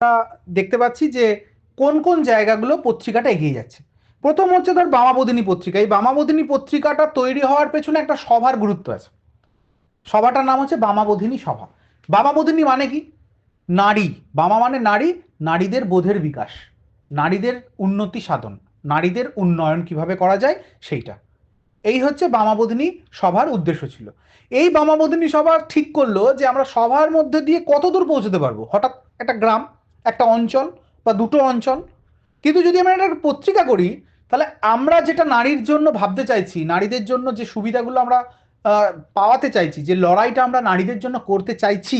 আমরা দেখতে পাচ্ছি যে কোন কোন জায়গাগুলো পত্রিকাটা এগিয়ে যাচ্ছে। প্রথম হচ্ছে ধর বামাবোধিনী পত্রিকা। এই বামাবোধিনী পত্রিকাটা তৈরি হওয়ার পেছনে একটা সভার গুরুত্ব আছে। সভাটার নাম হচ্ছে বামাবোধিনী সভা। বামাবোধিনী মানে কি? নারী। বামা মানে নারী, নারীদের বোধের বিকাশ, নারীদের উন্নতি সাধন, নারীদের উন্নয়ন কীভাবে করা যায় সেইটা। এই হচ্ছে বামাবোধিনী সভার উদ্দেশ্য ছিল। এই বামাবোধিনী সভা ঠিক করল যে আমরা সভার মধ্যে দিয়ে কত দূর পৌঁছতে পারব? হঠাৎ একটা গ্রাম একটা অঞ্চল বা দুটো অঞ্চল। কিন্তু যদি আমরা একটা পত্রিকা করি, তাহলে আমরা যেটা নারীর জন্য ভাবতে চাইছি, নারীদের জন্য যে সুবিধাগুলো আমরা পাওয়াতে চাইছি, যে লড়াইটা আমরা নারীদের জন্য করতে চাইছি,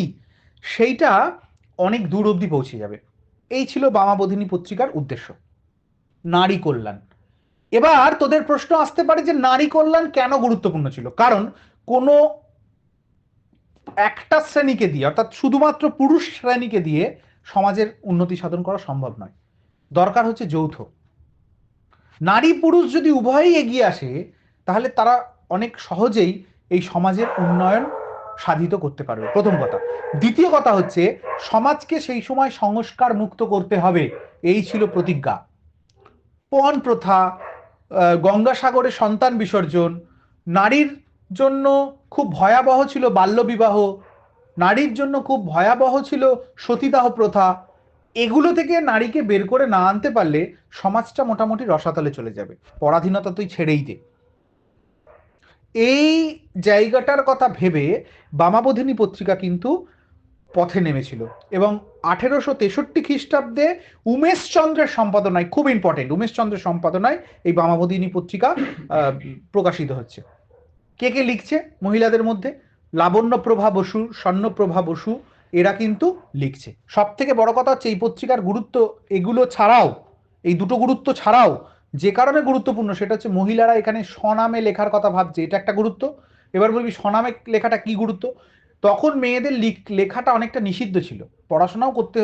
সেইটা অনেক দূর অবধি পৌঁছে যাবে। এই ছিল বামাবোধিনী পত্রিকার উদ্দেশ্য। নারী কল্যাণ। এবার তোদের প্রশ্ন আসতে পারে যে নারী কল্যাণ কেন গুরুত্বপূর্ণ ছিল? কারণ কোনো একটা শ্রেণীকে দিয়ে, অর্থাৎ শুধুমাত্র পুরুষ শ্রেণীকে দিয়ে সমাজের উন্নতি সাধন করা সম্ভব নয়। দরকার হচ্ছে যৌথ। নারী পুরুষ যদি উভয়ই এগিয়ে আসে, তাহলে তারা অনেক সহজেই এই সমাজের উন্নয়ন সাধিত করতে পারবে। প্রথম কথা। দ্বিতীয় কথা হচ্ছে, সমাজকে সেই সময় সংস্কার মুক্ত করতে হবে। এই ছিল প্রতিজ্ঞা। পণ প্রথা গঙ্গাসাগরে সন্তান বিসর্জন, নারীর জন্য খুব ভয়াবহ ছিল বাল্যবিবাহ নারীর জন্য খুব ভয়াবহ ছিল সতীদাহ প্রথা। এগুলো থেকে নারীকে বের করে না আনতে পারলে সমাজটা মোটামুটি রসাতলে চলে যাবে। পরাধীনতা তুই ছেড়েই দে। এই জায়গাটার কথা ভেবে বামাবোধিনী পত্রিকা কিন্তু পথে নেমেছিল এবং আঠেরোশো তেষট্টি খ্রিস্টাব্দে উমেশচন্দ্রের সম্পাদনায়, খুব ইম্পর্টেন্ট উমেশচন্দ্রের সম্পাদনায় এই বামাবোধিনী পত্রিকা প্রকাশিত হচ্ছে। কে কে লিখছে মহিলাদের মধ্যে? লাবণ্যপ্রভা বসু স্বর্ণপ্রভা বসু, এরা কিন্তু লিখছে। সব থেকে বড় কথা হচ্ছে এই পত্রিকার গুরুত্ব এগুলো ছাড়াও, এই দুটো গুরুত্ব ছাড়াও যে কারণে গুরুত্বপূর্ণ সেটা হচ্ছে মহিলারা এখানে স্বনামে লেখার কথা ভাবছে, এটা একটা গুরুত্ব। এবার বলবি স্বনামে লেখাটা কি গুরুত্ব? তখন মেয়েদের লেখাটা অনেকটা নিষিদ্ধ ছিল। পড়াশোনাও করতে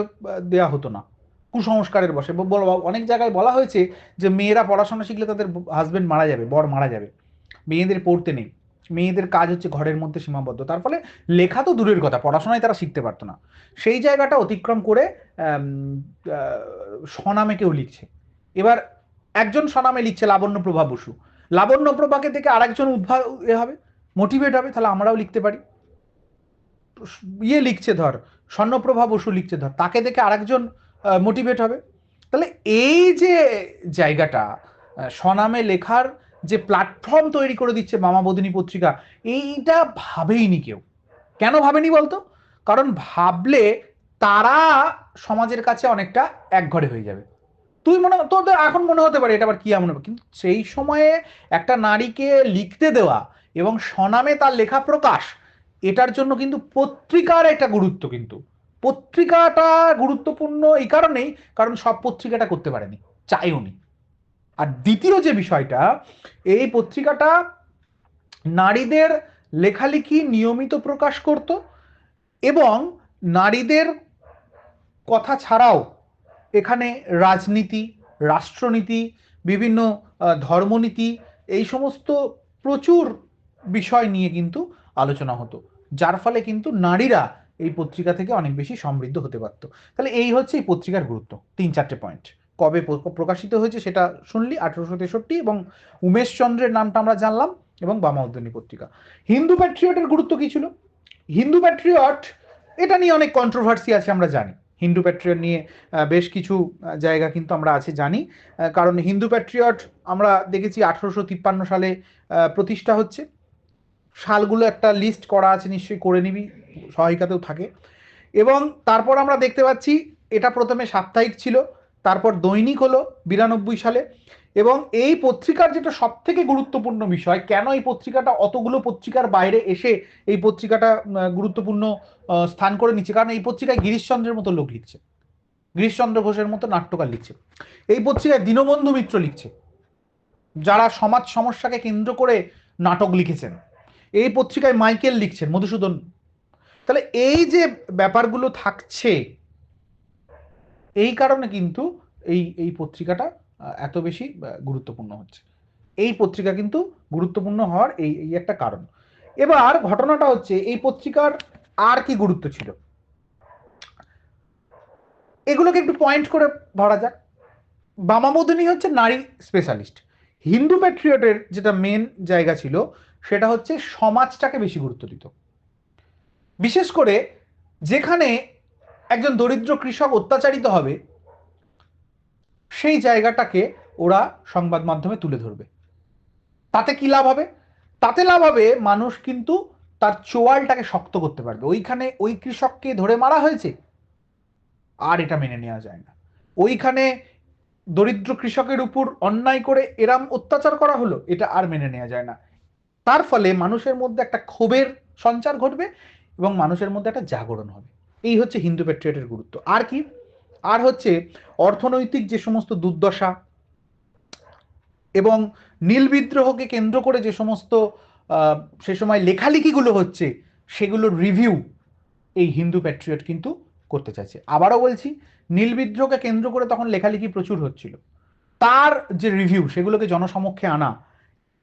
দেয়া হতো না। কুসংস্কারের বসে অনেক জায়গায় বলা হয়েছে যে মেয়েরা পড়াশোনা শিখলে তাদের হাজবেন্ড মারা যাবে, বর মারা যাবে। মেয়েদের পড়তে নেই। মেয়েদের কাজ হচ্ছে ঘরের মধ্যে সীমাবদ্ধ। তার ফলে লেখা তো দূরের কথা, পড়াশোনায় তারা শিখতে পারতো না। সেই জায়গাটা অতিক্রম করে স্বনামে কেউ লিখছে। এবার একজন স্বনামে লিখছে লাবণ্য প্রভা বসু। লাবণ্য প্রভাকে থেকে আরেকজন উদ্ভা, এ হবে মোটিভেট হবে, তাহলে আমরাও লিখতে পারি। ইয়ে লিখছে ধর, স্বর্ণপ্রভা বসু লিখছে ধর, তাকে দেখে আরেকজন মোটিভেট হবে। তাহলে এই যে জায়গাটা স্বনামে লেখার যে প্ল্যাটফর্ম তৈরি করে দিচ্ছে মামা বদিনী পত্রিকা, এইটা ভাবেইনি কেউ। কেন ভাবেনি বলতো? কারণ ভাবলে তারা সমাজের কাছে অনেকটা একঘরে হয়ে যাবে। তুই মনে তোদের এখন মনে হতে পারে এটা আবার কি এমন কিন্তু সেই সময়ে একটা নারীকে লিখতে দেওয়া এবং স্বনামে তার লেখা প্রকাশ, এটার জন্য কিন্তু পত্রিকার একটা গুরুত্ব কিন্তু। পত্রিকাটা গুরুত্বপূর্ণ এই কারণেই, কারণ সব পত্রিকাটা করতে পারেনি চাইওনি আর দ্বিতীয় যে বিষয়টা, এই পত্রিকাটা নারীদের লেখালেখি নিয়মিত প্রকাশ করত এবং নারীদের কথা ছাড়াও এখানে রাজনীতি, রাষ্ট্রনীতি, বিভিন্ন ধর্মনীতি, এই সমস্ত প্রচুর বিষয় নিয়ে কিন্তু আলোচনা হতো, যার ফলে কিন্তু নারীরা এই পত্রিকা থেকে অনেক বেশি সমৃদ্ধ হতে পারতো। তাহলে এই হচ্ছে এই পত্রিকার গুরুত্ব, তিন চারটে পয়েন্ট। কবে প্রকাশিত হয়েছে সেটা শুনলি, আঠারোশো তেষট্টি এবং উমেশ চন্দ্রের নামটা আমরা জানলাম এবং বামা উদ্যানী পত্রিকা। হিন্দু প্যাট্রিয়টের গুরুত্ব কি ছিল? হিন্দু প্যাট্রিয়ট এটা নিয়ে অনেক কন্ট্রোভার্সি আছে আমরা জানি। হিন্দু প্যাট্রিয়ট নিয়ে বেশ কিছু জায়গা কিন্তু আমরা আছে জানি। কারণ হিন্দু প্যাট্রিয়ট আমরা দেখেছি আঠারোশো তিপ্পান্ন সালে প্রতিষ্ঠা হচ্ছে। সালগুলো একটা লিস্ট করা আছে, নিশ্চয়ই করে নিবি, সহায়িকাতেও থাকে। এবং তারপর আমরা দেখতে পাচ্ছি, এটা প্রথমে সাপ্তাহিক ছিল। তারপর দৈনিক হলো বিরানব্বই সালে। এবং এই পত্রিকার যেটা সব থেকে গুরুত্বপূর্ণ বিষয়, কেন এই পত্রিকাটা, অতগুলো পত্রিকার বাইরে এসে এই পত্রিকাটা গুরুত্বপূর্ণ স্থান করে নিচ্ছে। কারণ এই পত্রিকায় গিরিশচন্দ্রের মতো লোক লিখছে। গিরিশচন্দ্র ঘোষের মতো নাট্যকার লিখছে। এই পত্রিকায় দীনবন্ধু মিত্র লিখছে। যারা সমাজ সমস্যাকে কেন্দ্র করে নাটক লিখেছেন। এই পত্রিকায় মাইকেল লিখছেন, মধুসূদন। তাহলে এই যে ব্যাপারগুলো থাকছে এই কারণে কিন্তু এই এই পত্রিকাটা এত বেশি গুরুত্বপূর্ণ হচ্ছে। এই পত্রিকা কিন্তু গুরুত্বপূর্ণ হওয়ার এই এই একটা কারণ। এবার ঘটনাটা হচ্ছে, এই পত্রিকার আর কি গুরুত্ব ছিল? এগুলোকে একটু পয়েন্ট করে ধরা যাক। বামামোদিনী হচ্ছে নারী স্পেশালিস্ট হিন্দু প্যাট্রিয়টের যেটা মেন জায়গা ছিল, সেটা হচ্ছে সমাজটাকে বেশি গুরুত্ব দিত। বিশেষ করে যেখানে একজন দরিদ্র কৃষক অত্যাচারিত হবে, সেই জায়গাটাকে ওরা সংবাদ মাধ্যমে তুলে ধরবে। তাতে কি লাভ হবে? তাতে লাভ হবে মানুষ কিন্তু তার চোয়ালটাকে শক্ত করতে পারবে। ওইখানে ওই কৃষককে ধরে মারা হয়েছে, আর এটা মেনে নেওয়া যায় না। ওইখানে দরিদ্র কৃষকের উপর অন্যায় করে এরাম অত্যাচার করা হলো, এটা আর মেনে নেওয়া যায় না। তার ফলে মানুষের মধ্যে একটা ক্ষোভের সঞ্চার ঘটবে এবং মানুষের মধ্যে একটা জাগরণ হবে। এই হচ্ছে হিন্দু প্যাট্রিয়টের গুরুত্ব। আর কি? আর হচ্ছে অর্থনৈতিক যে সমস্ত দুর্দশা এবং নীল বিদ্রোহকে কেন্দ্র করে যে সমস্ত সে সময় লেখালেখিগুলো হচ্ছে, সেগুলোর রিভিউ এই হিন্দু প্যাট্রিয়ট কিন্তু করতে চাইছে। আবারও বলছি, নীল বিদ্রোহকে কেন্দ্র করে তখন লেখালেখি প্রচুর হচ্ছিল। তার যে রিভিউ সেগুলোকে জনসমক্ষে আনা,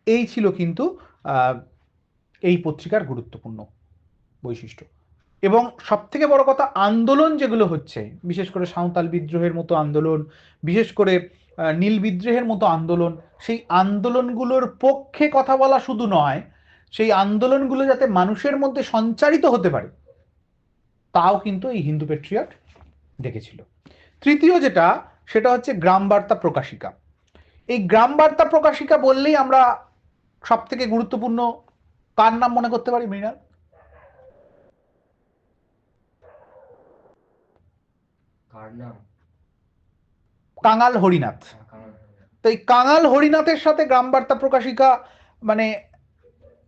এই ছিল কিন্তু এই পত্রিকার গুরুত্বপূর্ণ বৈশিষ্ট্য। এবং সব থেকে বড় কথা, আন্দোলন যেগুলো হচ্ছে, বিশেষ করে সাঁওতাল বিদ্রোহের মতো আন্দোলন, বিশেষ করে নীল বিদ্রোহের মতো আন্দোলন, সেই আন্দোলনগুলোর পক্ষে কথা বলা শুধু নয়, সেই আন্দোলনগুলো যাতে মানুষের মধ্যে সঞ্চারিত হতে পারে, তাও কিন্তু এই হিন্দু পেট্রিয়ট দেখেছিল। তৃতীয় যেটা, সেটা হচ্ছে গ্রাম বার্তা প্রকাশিকা। এই গ্রাম বার্তা প্রকাশিকা বললেই আমরা সব থেকে গুরুত্বপূর্ণ, কার নাম মনে করতে পারি মৃণাল কার নাম কাঙাল হরিনাথ। হ্যাঁ, তো এই কাঙাল হরিনাথের সাথে গ্রাম বার্তা প্রকাশিকা মানে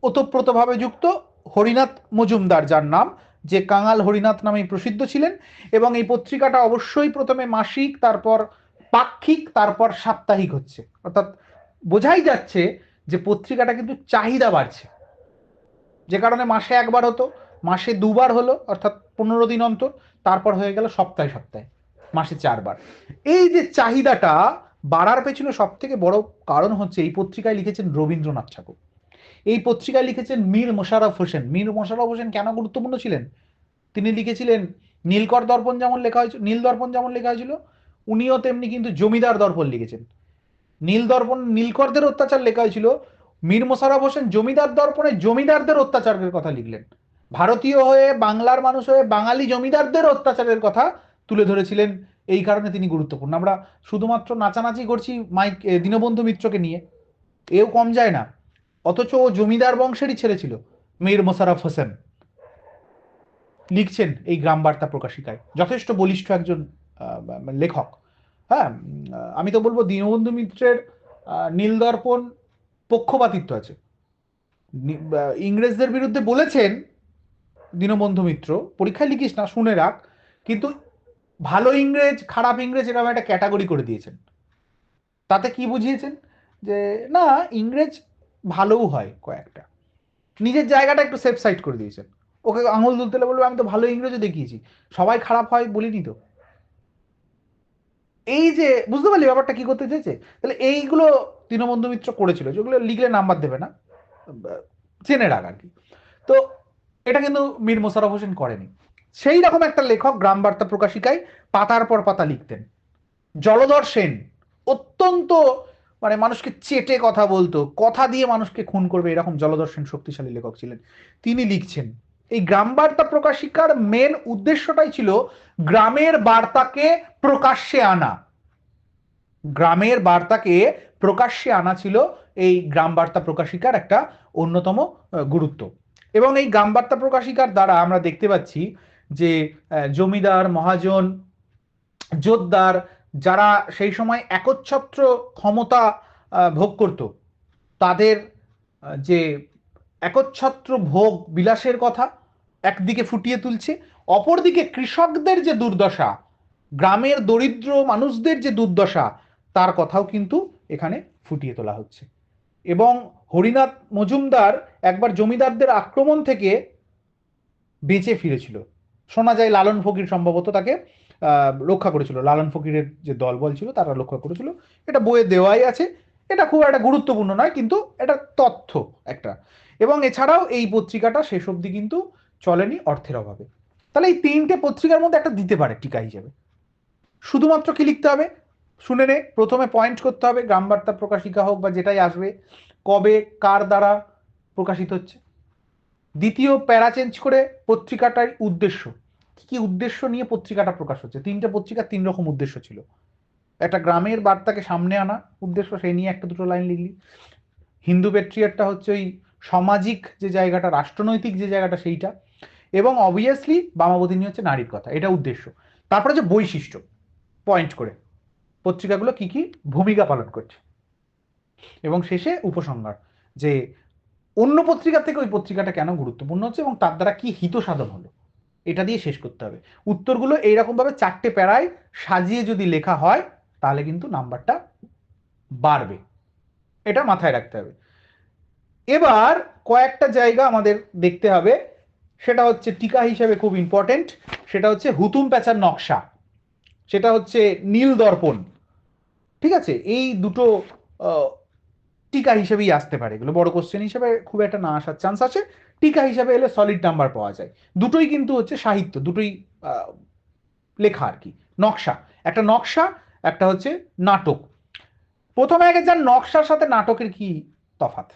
ওতপ্রোতভাবে যুক্ত হরিনাথ মজুমদার যার নাম যে কাঙাল হরিনাথ নামেই প্রসিদ্ধ ছিলেন এবং এই পত্রিকাটা অবশ্যই প্রথমে মাসিক তারপর পাক্ষিক তারপর সাপ্তাহিক হচ্ছে। অর্থাৎ বোঝাই যাচ্ছে যে পত্রিকাটা কিন্তু চাহিদা বাড়ছে। যে কারণে মাসে একবার হতো মাসে দুবার হলো অর্থাৎ পনেরো দিন অন্তর তারপর হয়ে গেল সপ্তাহে সপ্তাহে। মাসে চারবার। এই যে চাহিদাটা বাড়ার পেছনে সব থেকে বড় কারণ হচ্ছে এই পত্রিকায় লিখেছেন রবীন্দ্রনাথ ঠাকুর। এই পত্রিকায় লিখেছেন মীর মোশাররফ হোসেন। মীর মোশাররফ হোসেন কেন গুরুত্বপূর্ণ ছিলেন? তিনি লিখেছিলেন, নীলকর দর্পণ যেমন লেখা হয়েছিল, নীল দর্পণ যেমন লেখা হয়েছিল, উনিও তেমনি কিন্তু জমিদার দর্পণ লিখেছেন। নীল দর্পণ, নীলকরদের অত্যাচার লেখা হয়েছিল, মীর মোশাররফ হোসেন জমিদার দর্পণে জমিদারদের অত্যাচারের কথা লিখলেন। ভারতীয় হয়ে, বাংলার মানুষ হয়ে, বাঙালি জমিদারদের অত্যাচারের কথা তুলে ধরেছিলেন, এই কারণে তিনি গুরুত্বপূর্ণ। আমরা শুধুমাত্র নাচানাচি করছি মাইক দীনবন্ধু মিত্রকে নিয়ে। এও কম যায় না। অথচ ও জমিদার বংশেরই ছেলে ছিল, মীর মোশারফ হোসেন। লিখছেন এই গ্রাম বার্তা প্রকাশিকায়। যথেষ্ট বলিষ্ঠ একজন লেখক। হ্যাঁ আমি তো বলব দীনবন্ধু মিত্রের নীলদর্পণ পক্ষপাতিত্ব আছে। ইংরেজদের বিরুদ্ধে বলেছেন দীনবন্ধু মিত্র, পরীক্ষায় লিখিস না, শুনে রাখ। কিন্তু ভালো ইংরেজ, খারাপ ইংরেজ এরকম একটা ক্যাটাগরি করে দিয়েছেন। তাতে কি বুঝিয়েছেন? যে না, ইংরেজ ভালোও হয় কয়েকটা। নিজের জায়গাটা একটু সেফ সাইড করে দিয়েছেন। ওকে আঙুল তুলতে বলবে, আমি তো ভালো ইংরেজও দেখিয়েছি। সবাই খারাপ হয় বলিনি তো? এই যে, বুঝতে পারলি ব্যাপারটা কি করতে চেয়েছে? তাহলে এইগুলো দীনবন্ধু মিত্র করেছিল, যেগুলো লিখলে নাম্বার দেবে না। চেনে রাখ আর কি। তো এটা কিন্তু মীর মোশাররফ হোসেন করেনি। সেই রকম একটা লেখক গ্রাম বার্তা প্রকাশিকায় পাতার পর পাতা লিখতেন। জলধর সেন অত্যন্ত মানে মানুষকে চেটে কথা বলতো, কথা দিয়ে মানুষকে খুন করবে, এরকম জলধর সেন শক্তিশালী লেখক ছিলেন। তিনি লিখছেন, এই গ্রাম বার্তা প্রকাশিকার মেন উদ্দেশ্যটাই ছিল গ্রামের বার্তাকে প্রকাশ্যে আনা। গ্রামের বার্তাকে প্রকাশ্যে আনা ছিল এই গ্রাম বার্তা প্রকাশিকার একটা অন্যতম গুরুত্ব। এবং এই গ্রাম বার্তা প্রকাশিকার দ্বারা আমরা দেখতে পাচ্ছি যে জমিদার, মহাজন, জোতদার যারা সেই সময় একচ্ছত্র ক্ষমতা ভোগ করত, তাদের যে একচ্ছত্র ভোগ বিলাসের কথা একদিকে ফুটিয়ে তুলছে, অপরদিকে কৃষকদের যে দুর্দশা, গ্রামের দরিদ্র মানুষদের যে দুর্দশা, তার কথাও কিন্তু এখানে ফুটিয়ে তোলা হচ্ছে। এবং হরিনাথ মজুমদার একবার জমিদারদের আক্রমণ থেকে বেঁচে ফিরেছিল। শোনা যায় লালন ফকির সম্ভবত তাকে রক্ষা করেছিল। লালন ফকিরের যে দলবল ছিল তারা রক্ষা করেছিল। এটা বইয়ে দেওয়াই আছে। এটা খুব একটা গুরুত্বপূর্ণ নয়, কিন্তু এটা তথ্য একটা। এবং এছাড়াও এই পত্রিকাটা শেষ অবধি কিন্তু চলেনি অর্থের অভাবে। তাহলে এই তিনটে পত্রিকার মধ্যে একটা দিতে পারে টিকা হিসেবে। শুধুমাত্র কি লিখতে হবে? শুনে নে। প্রথমে পয়েন্ট করতে হবে, গ্রাম বার্তা প্রকাশিকা হোক বা যেটাই আসবে, কবে কার দ্বারা প্রকাশিত হচ্ছে। দ্বিতীয় প্যারা চেঞ্জ করে পত্রিকাটার উদ্দেশ্য। কি উদ্দেশ্য নিয়ে পত্রিকাটা প্রকাশ হচ্ছে? তিনটে পত্রিকার তিন রকম উদ্দেশ্য ছিল। একটা গ্রামের বার্তাকে সামনে আনা উদ্দেশ্য, সেই নিয়ে একটা দুটো লাইন লিখলি। হিন্দু পেট্রিয়ারটা হচ্ছে ওই সামাজিক যে জায়গাটা, রাষ্ট্রনৈতিক যে জায়গাটা, সেইটা। এবং অবভিয়াসলি বামাবদিনী হচ্ছে নারীর কথা, এটা উদ্দেশ্য। তারপরে যে বৈশিষ্ট্য পয়েন্ট করে। পত্রিকাগুলো কি কি ভূমিকা পালন করছে। এবং শেষে উপসংহার, যে অন্য পত্রিকা থেকে ওই পত্রিকাটা কেন গুরুত্বপূর্ণ হচ্ছে এবং তার দ্বারা কি হিত সাধন হলো? এটা দিয়ে শেষ করতে হবে। উত্তরগুলো এইরকম ভাবে চারটে প্যারায় সাজিয়ে যদি লেখা হয়, তাহলে কিন্তু নাম্বারটা বাড়বে। এটা মাথায় রাখতে হবে। এবার কয়েকটা জায়গা আমাদের দেখতে হবে। সেটা হচ্ছে টিকা হিসেবে খুব ইম্পর্টেন্ট সেটা হচ্ছে হুতুম প্যাচার নকশা। সেটা হচ্ছে নীল দর্পণ। ঠিক আছে? এই দুটো টিকা হিসেবেই আসতে পারে। এগুলো বড় কোশ্চেন হিসেবে খুব একটা না আসার চান্স আছে। টিকা হিসাবে এলে সলিড নাম্বার পাওয়া যায়। দুটোই কিন্তু হচ্ছে সাহিত্য, দুটোই লেখা আর কি, নকশা। একটা নকশা, একটা হচ্ছে নাটক। প্রথমে আগে যান নকশার সাথে নাটকের কি তফাৎ।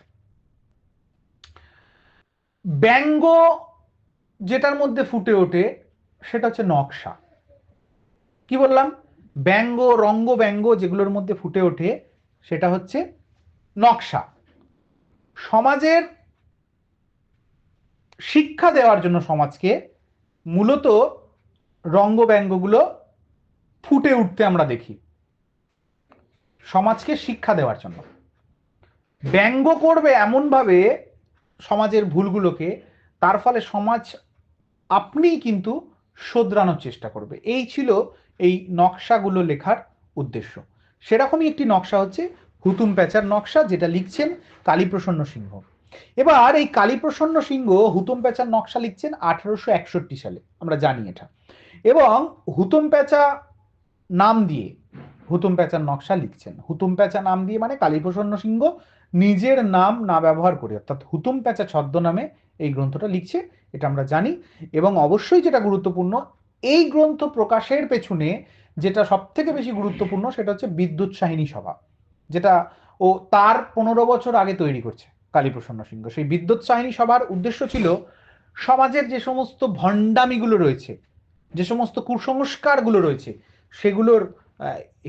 ব্যঙ্গ যেটার মধ্যে ফুটে ওঠে, সেটা হচ্ছে নকশা। কি বললাম? ব্যঙ্গ রঙ্গ ব্যঙ্গ যেগুলোর মধ্যে ফুটে ওঠে, সেটা হচ্ছে নকশা। সমাজের শিক্ষা দেওয়ার জন্য সমাজকে মূলত রঙ্গ ব্যঙ্গগুলো ফুটে উঠতে আমরা দেখি। সমাজকে শিক্ষা দেওয়ার জন্য। ব্যঙ্গ করবে এমনভাবে সমাজের ভুলগুলোকে, তার ফলে সমাজ আপনিই কিন্তু শোধরানোর চেষ্টা করবে। এই ছিল এই নকশাগুলো লেখার উদ্দেশ্য। সেরকমই একটি নকশা হচ্ছে হুতুম প্যাচার নকশা, যেটা লিখছেন কালীপ্রসন্ন সিংহ। এবার এই কালীপ্রসন্ন সিংহ হুতুম প্যাচার নকশা লিখছেন আঠারোশো একষট্টি সালে। আমরা জানি এটা। এবং হুতুম প্যাচা নাম দিয়ে হুতুম প্যাচার নকশা লিখছেন। হুতুম প্যাচা নাম দিয়ে মানে কালীপ্রসন্ন সিংহ নিজের নাম না ব্যবহার করে, অর্থাৎ হুতুম প্যাচা ছদ্মনামে এই গ্রন্থটা লিখছে, এটা আমরা জানি। এবং অবশ্যই যেটা গুরুত্বপূর্ণ, এই গ্রন্থ প্রকাশের পেছনে যেটা সব থেকে বেশি গুরুত্বপূর্ণ সেটা হচ্ছে বিদ্যুৎ সাহিনী সভা, যেটা ও তার পনেরো বছর আগে তৈরি করছে। কালীপ্রসন্ন সিংহ। সেই বিদ্যুৎ সাহিনী সভার উদ্দেশ্য ছিল সমাজের যে সমস্ত ভণ্ডামিগুলো রয়েছে, যে সমস্ত কুসংস্কারগুলো রয়েছে, সেগুলোর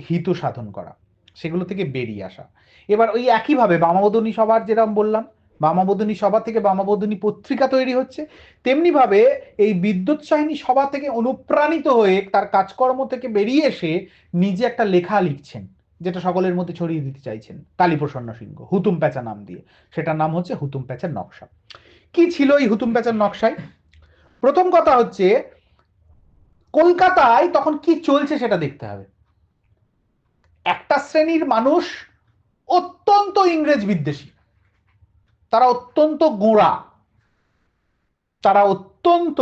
হিত সাধন করা, সেগুলো থেকে বেরিয়ে আসা। এবার ওই একইভাবে বামাবোধনী সভার যেরকম বললাম বামাবোধনী সভা থেকে বামাবোধনী পত্রিকা তৈরি হচ্ছে, তেমনিভাবে এই বিদ্যুৎ সাহিনী সভা থেকে অনুপ্রাণিত হয়ে তার কাজকর্ম থেকে বেরিয়ে এসে নিজে একটা লেখা লিখছেন। যেটা সকলের মধ্যে ছড়িয়ে দিতে চাইছেন। কালীপ্রসন্ন সিংহ হুতুম প্যাচা নাম দিয়ে। সেটার নাম হচ্ছে হুতুম প্যাচার নকশা। কি ছিল এই হুতুম প্যাচার নকশায়? প্রথম কথা হচ্ছে, কলকাতায় তখন কি চলছে সেটা দেখতে হবে। একটা শ্রেণির মানুষ অত্যন্ত ইংরেজ বিদ্বেষী। তারা অত্যন্ত গোঁড়া। তারা অত্যন্ত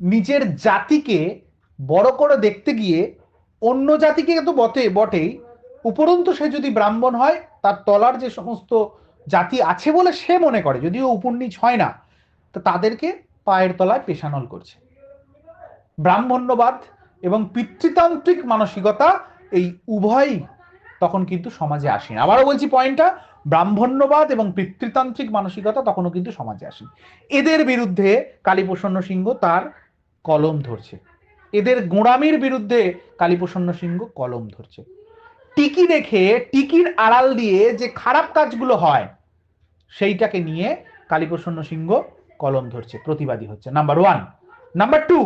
নিজের জাতিকে বড় করে দেখতে গিয়ে অন্য জাতিকে তো বটে, বটেই। উপরন্তু সে যদি ব্রাহ্মণ হয়, তার তলার যে সমস্ত জাতি আছে বলে সে মনে করে, যদিও উপন্নিচ হয় না, তো তাদেরকে পায়ের তলায় পেশানল করছে। ব্রাহ্মণ্যবাদ এবং পিতৃতান্ত্রিক মানসিকতা এই উভয়ই তখন কিন্তু সমাজে আসেনি। আবারও বলছি পয়েন্টটা, ব্রাহ্মণ্যবাদ এবং পিতৃতান্ত্রিক মানসিকতা তখনও কিন্তু সমাজে আসেনি। এদের বিরুদ্ধে কালীপ্রসন্ন সিংহ তার কলম ধরছে। এদের গোঁড়ামির বিরুদ্ধে কালীপ্রসন্ন সিংহ কলম ধরছে। টিকি দেখে, টিকির আড়াল দিয়ে যে খারাপ কাজগুলো হয়, সেইটাকে নিয়ে কালীপ্রসন্ন সিংহ কলম ধরছে, প্রতিবাদী হচ্ছে। নাম্বার ওয়ান নাম্বার টু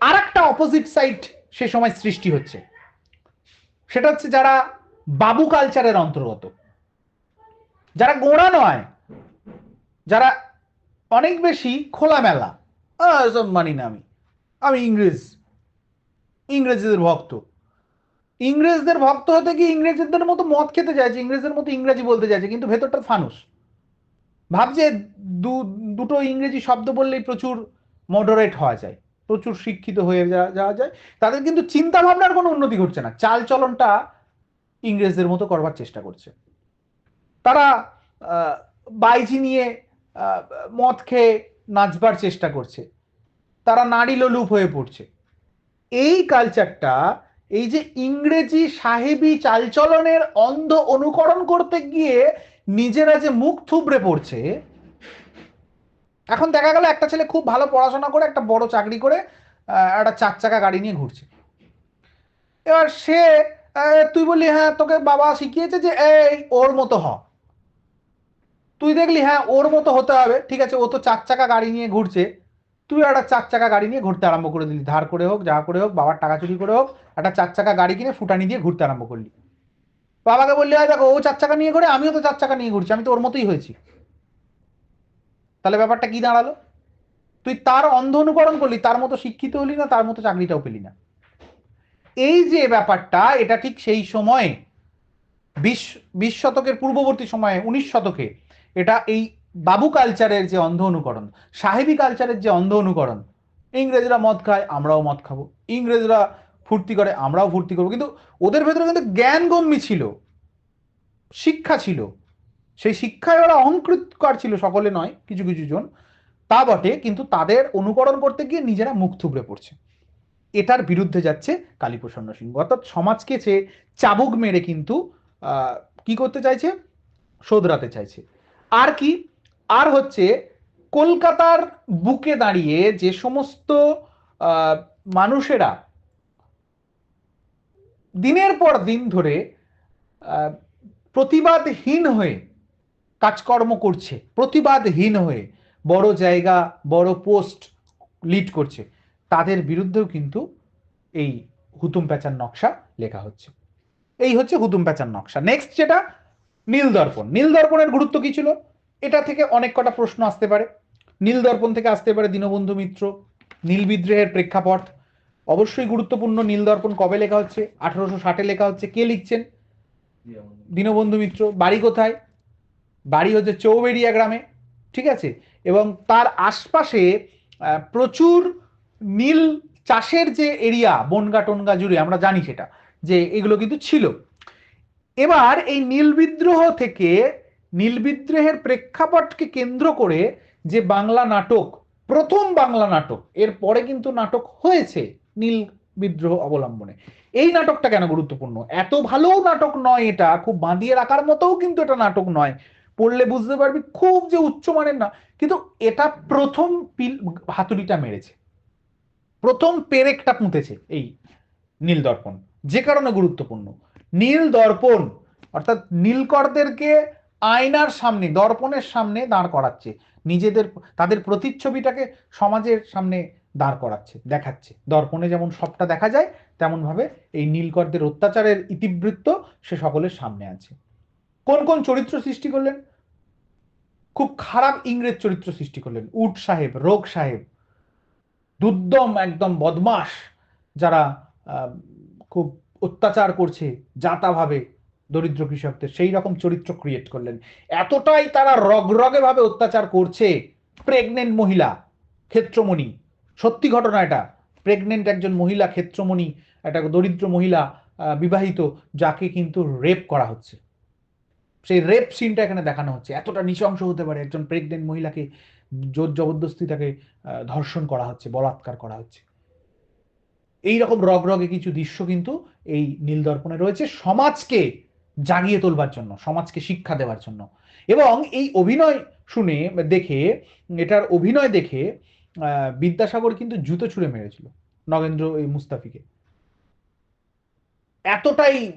আর একটা অপোজিট সাইড সে সময় সৃষ্টি হচ্ছে। সেটা হচ্ছে যারা বাবু কালচারের অন্তর্গত। যারা গোড়া নয়, যারা অনেক বেশি খোলামেলা মানি না আমি। আমি ইংরেজ। ইংরেজদের ভক্ত। ইংরেজদের ভক্ত হতে গিয়ে ইংরেজদের মতো মদ খেতে চাইছে, ইংরেজদের মতো ইংরেজি বলতে চাইছে, কিন্তু ভেতরটা ফানুস। ভাবছে দু, দুটো ইংরেজি শব্দ বললেই প্রচুর মডারেট হওয়া যায়, প্রচুর শিক্ষিত হয়ে যাওয়া যায়। তাদের কিন্তু চিন্তা ভাবনার কোনো উন্নতি ঘটছে না। চাল চলনটা ইংরেজদের মতো করবার চেষ্টা করছে। তারা বাইজি নিয়ে মদ খেয়ে নাচবার চেষ্টা করছে। তারা নারী লোলুপ হয়ে পড়ছে। এই কালচারটা এই যে ইংরেজি সাহেবী চালচলনের অন্ধ অনুকরণ করতে গিয়ে নিজেরা যে মুখ থুবড়ে পড়ছে, এখন দেখা গেল একটা ছেলে খুব ভালো পড়াশোনা করে, একটা বড় চাকরি করে একটা চার চাকা গাড়ি নিয়ে ঘুরছে। এবার সে তুই বললি হ্যাঁ তোকে বাবা শিখিয়েছে যে, এই, ওর মতো হ। তুই দেখলি হ্যাঁ ওর মতো হতে হবে। ঠিক আছে, ও তো চার চাকা গাড়ি নিয়ে ঘুরছে। তুই একটা চার চাকা গাড়ি নিয়ে ঘুরতে আরম্ভ করে দিলি। ধার করে হোক, যা করে হোক, বাবার টাকা চুরি করে হোক, একটা চার চাকা গাড়ি কিনে ফুটানি দিয়ে ঘুরতে আরম্ভ করলি। বাবাকে বললি হয় দেখো, ও চার চাকা নিয়ে ঘুরে, আমিও তো চার চাকা নিয়ে ঘুরছি, আমি তো ওর মতোই হয়েছি। তাহলে ব্যাপারটা কি দাঁড়াল? তুই তার অন্ধ অনুকরণ করলি, তার মতো শিক্ষিত হলি না, তার মতো চাকরিটাও পেলি না। এই যে ব্যাপারটা, এটা ঠিক সেই সময়ে, বিশ বিশ শতকের পূর্ববর্তী সময়ে, উনিশ শতকে, এটা এই বাবু কালচারের যে অন্ধ অনুকরণ, সাহেবী কালচারের যে অন্ধ অনুকরণ, ইংরেজরা মদ খায়, আমরাও মদ খাব। ইংরেজরা ফুর্তি করে, আমরাও ফুর্তি করব। কিন্তু ওদের ভেতরে কিন্তু জ্ঞান গম্যী ছিল, শিক্ষা ছিল। সেই শিক্ষায় ওরা অহংকৃতকার ছিল, সকলে নয়, কিছু কিছু জন। তা বটে, কিন্তু তাদের অনুকরণ করতে গিয়ে নিজেরা মুখ থুবড়ে পড়ছে। এটার বিরুদ্ধে যাচ্ছে কালীপ্রসন্ন সিংহ। অর্থাৎ সমাজকে সে চাবুক মেরে কিন্তু কি করতে চাইছে? শোধরাতে চাইছে। আর কি? আর হচ্ছে কলকাতার বুকে দাঁড়িয়ে যে সমস্ত মানুষেরা দিনের পর দিন ধরে প্রতিবাদহীন হয়ে কাজকর্ম করছে, প্রতিবাদহীন হয়ে বড় জায়গা, বড় পোস্ট লিড করছে, তাদের বিরুদ্ধেও কিন্তু এই হুতুম প্যাচার নকশা লেখা হচ্ছে। এই হচ্ছে হুতুম প্যাচার নকশা। নেক্সট যেটা নীল দর্পণ নীল দর্পণের গুরুত্ব কি ছিল? এটা থেকে অনেক কটা প্রশ্ন আসতে পারে। নীল দর্পণ থেকে আসতে পারে দীনবন্ধু মিত্র, নীল বিদ্রোহের প্রেক্ষাপট। অবশ্যই গুরুত্বপূর্ণ নীল দর্পণ কবে লেখা হচ্ছে? আঠারোশো ষাটে লেখা হচ্ছে। কে লিখছেন? দীনবন্ধু মিত্র। বাড়ি কোথায়? বাড়ি হচ্ছে চৌবেড়িয়া গ্রামে, ঠিক আছে? এবং তার আশপাশে প্রচুর নীল চাষের যে এরিয়া, বনগা টনগা জুড়ে, আমরা জানি সেটা, যে এগুলো কিন্তু ছিল। এবার এই নীল বিদ্রোহ থেকে নীল বিদ্রোহের প্রেক্ষাপটকে কেন্দ্র করে যে বাংলা নাটক, প্রথম বাংলা নাটক, এর পরে কিন্তু নাটক হয়েছে নীল বিদ্রোহ অবলম্বনে। এই নাটকটা কেন গুরুত্বপূর্ণ? এত ভালো নাটক নয় এটা, খুব বাঁধিয়ে রাখার মতোও কিন্তু এটা নাটক নয়। পড়লে বুঝতে পারবি খুব যে উচ্চমানের না, কিন্তু এটা প্রথম পিল, হাতুড়িটা মেরেছে। প্রথম পেরেকটা পুঁতেছে এই নীল দর্পণ, যে কারণে গুরুত্বপূর্ণ। নীল দর্পণ, অর্থাৎ নীলকরদেরকে আয়নার সামনে, দর্পণের সামনে দাঁড় করাচ্ছে। নিজেদের, তাদের প্রতিচ্ছবিটাকে সমাজের সামনে দাঁড় করাচ্ছে, দেখাচ্ছে। দর্পণে যেমন সবটা দেখা যায়, তেমনভাবে এই নীলকরদের অত্যাচারের ইতিবৃত্ত সে সকলের সামনে আছে। কোন কোন চরিত্র সৃষ্টি করলেন? খুব খারাপ ইংরেজ চরিত্র সৃষ্টি করলেন। উট সাহেব, রোগ সাহেব, দুর্দম একদম বদমাস যারা খুব অত্যাচার করছে জাতাভাবে। দরিদ্র কৃষকদের, সেই রকম চরিত্র ক্রিয়েট করলেন। এতটাই তারা রগরগে ভাবে অত্যাচার করছে প্রেগনেন্ট মহিলা, ক্ষেত্রমণি। সত্যি ঘটনা এটা। প্রেগনেন্ট একজন মহিলা, ক্ষেত্রমণি, একটা দরিদ্র মহিলা বিবাহিত, যাকে কিন্তু রেপ করা হচ্ছে। সেই রেপ সিনটা এখানে দেখানো হচ্ছে। এতটা নৃশংস হতে পারে একজন প্রেগনেন্ট মহিলাকে জোর জবরদস্তি তাকে ধর্ষণ করা হচ্ছে, বলাৎকার করা হচ্ছে। এই রকম রগরগে কিছু দৃশ্য কিন্তু এই নীলদর্পণে রয়েছে। সমাজকে জাগিয়ে তোলবার জন্য, সমাজকে শিক্ষা দেওয়ার জন্য। এবং এই অভিনয় শুনে দেখে, এটার অভিনয় দেখে বিদ্যাসাগর কিন্তু জুতো ছুঁড়ে মেরেছিল নগেন্দ্র এই মুস্তাফিকে। এতটাই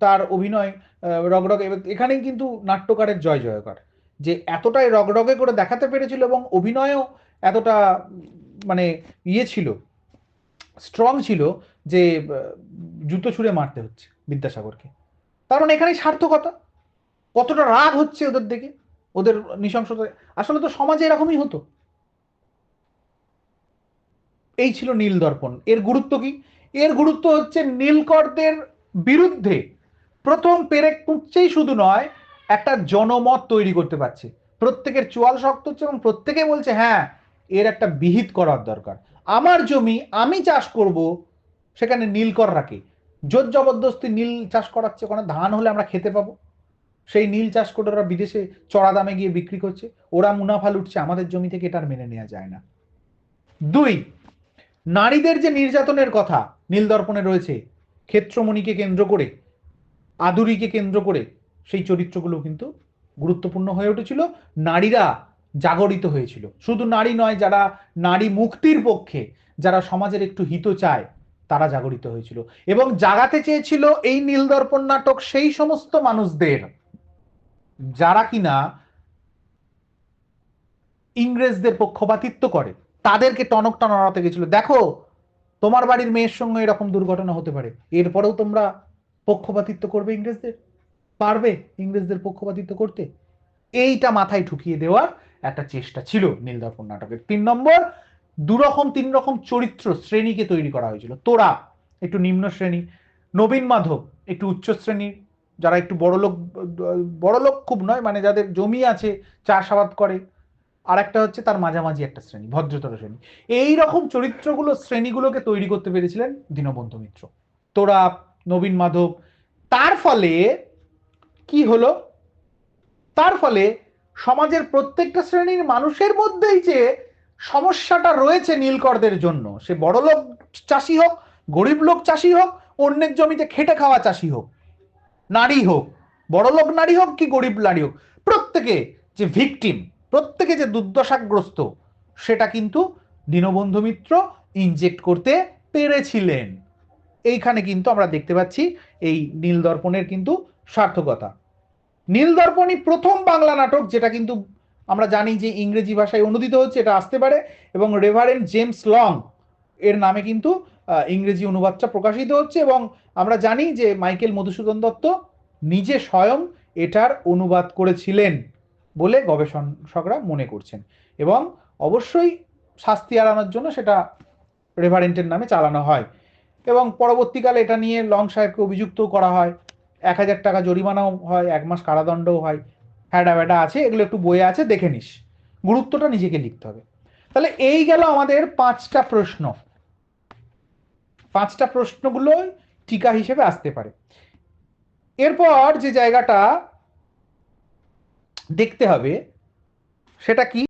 তার অভিনয় রগরগে এখানেই কিন্তু নাট্যকারের জয় জয়কার। যে এতটাই রগরগে করে দেখাতে পেরেছিল এবং অভিনয়ও এতটা মানে ইয়ে ছিল স্ট্রং ছিল যে জুতো ছুঁড়ে মারতে হচ্ছে বিদ্যাসাগরকে। কারণ এখানেই সার্থকতা। কতটা রাগ হচ্ছে ওদের দিকে, ওদের নৃশংসতা। আসলে তো সমাজে এরকমই হতো। এই ছিল নীল দর্পণ। এর গুরুত্ব কি? এর গুরুত্ব হচ্ছে নীলকরদের বিরুদ্ধে প্রথম পেরেক পুঁতছেই শুধু নয়, একটা জনমত তৈরি করতে পারছে। প্রত্যেকের চোয়াল শক্ত হচ্ছে এবং প্রত্যেকে বলছে হ্যাঁ এর একটা বিহিত করার দরকার। আমার জমি আমি চাষ করব, সেখানে নীলকর রাখে জোর জবরদস্তি নীল চাষ করাচ্ছে ওখানে ধান হলে আমরা খেতে পাবো। সেই নীল চাষ করে ওরা বিদেশে চড়া দামে গিয়ে বিক্রি করছে। ওরা মুনাফা লুটছে, আমাদের জমি থেকে এটা মেনে নেওয়া যায় না। দুই, নারীদের যে নির্যাতনের কথা নীল দর্পণে রয়েছে, ক্ষেত্রমণিকে কেন্দ্র করে, আদুরিকে কেন্দ্র করে, সেই চরিত্রগুলো কিন্তু গুরুত্বপূর্ণ হয়ে উঠেছিল। নারীরা জাগরিত হয়েছিল। শুধু নারী নয়, যারা নারী মুক্তির পক্ষে, যারা সমাজের একটু হিত চায় তারা জাগরিত হয়েছিল। এবং জাগাতে চেয়েছিল এই নীলদর্পণ নাটক সেই সমস্ত মানুষদের। যারা কিনা ইংরেজদের পক্ষপাতিত্ব করে। তাদেরকে টনক টানাতে গেছিল। দেখো, তোমার বাড়ির মেয়ের সঙ্গে এরকম দুর্ঘটনা হতে পারে। এরপরেও তোমরা পক্ষপাতিত্ব করবে ইংরেজদের? পারবে ইংরেজদের পক্ষপাতিত্ব করতে? এইটা মাথায় ঠুকিয়ে দেওয়ার একটা চেষ্টা ছিল নীলদর্পণ নাটকের। তিন নম্বর দুরকম তিন রকম চরিত্র শ্রেণীকে তৈরি করা হয়েছিল। তোরা, একটু নিম্ন শ্রেণি। নবীন মাধব, একটু উচ্চ শ্রেণির। যারা একটু বড় লোক বড় লোক খুব নয় মানে যাদের জমি আছে, চাষাবাদ করে। আর একটা হচ্ছে তার মাঝামাঝি একটা শ্রেণি, ভদ্রতর শ্রেণি। এই রকম চরিত্রগুলো শ্রেণীগুলোকে তৈরি করতে পেরেছিলেন দীনবন্ধু মিত্র। তোরা, নবীন মাধব, তার ফলে কি হলো? তার ফলে সমাজের প্রত্যেকটা শ্রেণির মানুষের মধ্যেই যে সমস্যাটা রয়েছে নীলকরদের জন্য। সে বড় লোক চাষি হোক, গরিব লোক চাষি হোক, অন্যের জমিতে খেটে খাওয়া চাষি হোক, নারী হোক বড় লোক নারী হোক কি গরিব নারী হোক, প্রত্যেকে যে ভিকটিম প্রত্যেকে যে দুর্দশাগ্রস্ত, সেটা কিন্তু দীনবন্ধু মিত্র ইনজেক্ট করতে পেরেছিলেন। এইখানে কিন্তু আমরা দেখতে পাচ্ছি এই নীল দর্পণের কিন্তু সার্থকতা। নীল দর্পণই প্রথম বাংলা নাটক, যেটা কিন্তু আমরা জানি যে ইংরেজি ভাষায় অনুদিত হচ্ছে, এটা আসতে পারে। এবং রেভারেন্ট জেমস লং এর নামে কিন্তু ইংরেজি অনুবাদটা প্রকাশিত হচ্ছে এবং আমরা জানি যে মাইকেল মধুসূদন দত্ত নিজে স্বয়ং এটার অনুবাদ করেছিলেন বলে গবেষকরা মনে করছেন। এবং অবশ্যই শাস্তি এড়ানোর জন্য সেটা রেভারেন্টের নামে চালানো হয়। এবং পরবর্তীকালে এটা নিয়ে লং সাহেবকে অভিযুক্ত করা হয়। এক হাজার টাকা জরিমানাও হয়, এক মাস কারাদণ্ডও হয়। হ্যাডা ব্যাডা আছে, এগুলো একটু বইয়ে আছে, দেখে নিস। গুরুত্বটা নিজেকে লিখতে হবে। তাহলে এই গেল আমাদের পাঁচটা প্রশ্ন। পাঁচটা প্রশ্নগুলো টিকা হিসেবে আসতে পারে। এরপর যে জায়গাটা দেখতে হবে, সেটা কি?